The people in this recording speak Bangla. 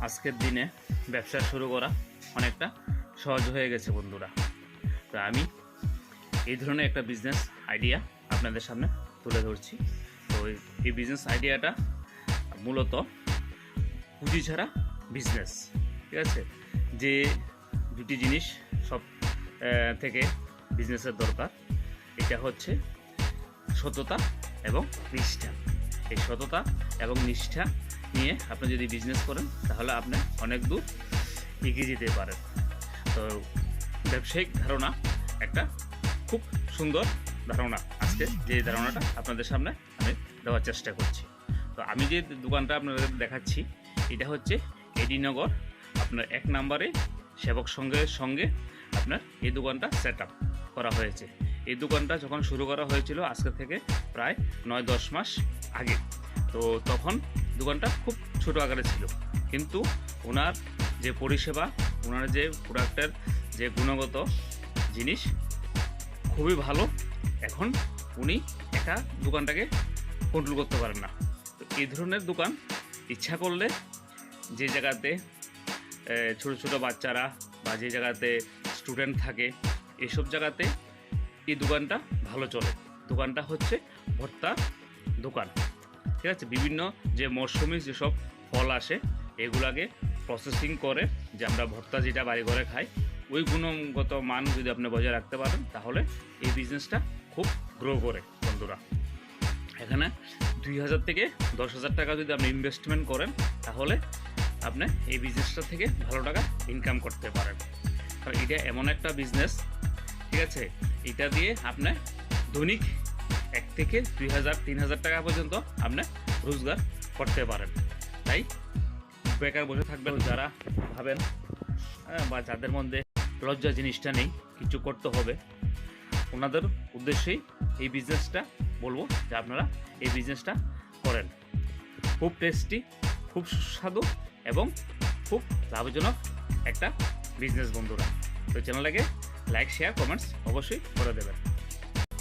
আজকের দিনে ব্যবসা শুরু করা অনেকটা সহজ হয়ে গেছে, বন্ধুরা। তো আমি এই ধরনের একটা বিজনেস আইডিয়া আপনাদের সামনে তুলে ধরছি। তো এই- বিজনেস আইডিয়াটা মূলত পুঁজি ছাড়া বিজনেস ঠিক আছে? যে দুটি জিনিস সব থেকে বিজনেসের দরকার, এটা হচ্ছে সততা এবং নিষ্ঠা। এই সততা এবং নিষ্ঠা নিয়ে আপনি যদি বিজনেস করেন, তাহলে আপনি অনেক দূর এগিয়ে যেতে পারেন। তো ব্যবসায়িক ধারণা একটা খুব সুন্দর ধারণা। আজকে যে ধারণাটা আপনাদের সামনে আমি দেওয়ার চেষ্টা করছি। তো আমি যে দোকানটা আপনাদের দেখাচ্ছি, এটা হচ্ছে এডিনগর। আপনার এক নম্বরে সেবক সঙ্গের সঙ্গে আপনার এই দোকানটা সেট করা হয়েছে। এই দোকানটা যখন শুরু করা হয়েছিল আজকে থেকে প্রায় নয় দশ মাস আগে। তো তখন দোকানটা খুব ছোট আকারে ছিল। কিন্তু ওনার যে পরিষেবা, ওনার যে প্রোডাক্টের যে গুণগত জিনিস খুবই ভালো, এখন উনি একা দোকানটাকে কন্ট্রোল করতে পারেন না। তো এই ধরনের দোকান ইচ্ছা করলে যে জায়গাতে ছোট ছোট বাচ্চারা বা যে জায়গাতে স্টুডেন্ট থাকে, এসব জায়গাতে এই দোকানটা ভালো চলে। দোকানটা হচ্ছে ভর্তার দোকান। ঠিক আছে? বিভিন্ন যে মরশুমি যেসব ফল আসে, এগুলাকে প্রসেসিং করে যে আমরা ভর্তা যেটা বাড়ি ঘরে খাই, ওই গুণগত মান যদি আপনি বজায় রাখতে পারেন, তাহলে এই বিজনেসটা খুব গ্রো করে বন্ধুরা। এখানে দুই হাজার থেকে দশ হাজার টাকা যদি আপনি ইনভেস্টমেন্ট করেন, তাহলে আপনি এই বিজনেসটা থেকে ভালো টাকা ইনকাম করতে পারেন। কারণ এটা এমন একটা বিজনেস ঠিক আছে? এটা দিয়ে আপনি দৈনিক এক থেকে দুই হাজার তিন হাজার টাকা পর্যন্ত আপনি রোজগার করতে পারেন। তাই বেকার বসে থাকবেন যারা ভাবেন হ্যাঁ, বা যাদের মধ্যে লজ্জা জিনিসটা নেই কিছু করতে হবে ওনাদের উদ্দেশ্যেই এই বিজনেসটা বলব যে আপনারা এই বিজনেসটা করেন। খুব টেস্টি খুব সুস্বাদু এবং খুব লাভজনক একটা বিজনেস বন্ধুরা। তো চ্যানেলটাকে লাইক শেয়ার কমেন্টস অবশ্যই করে দেবেন।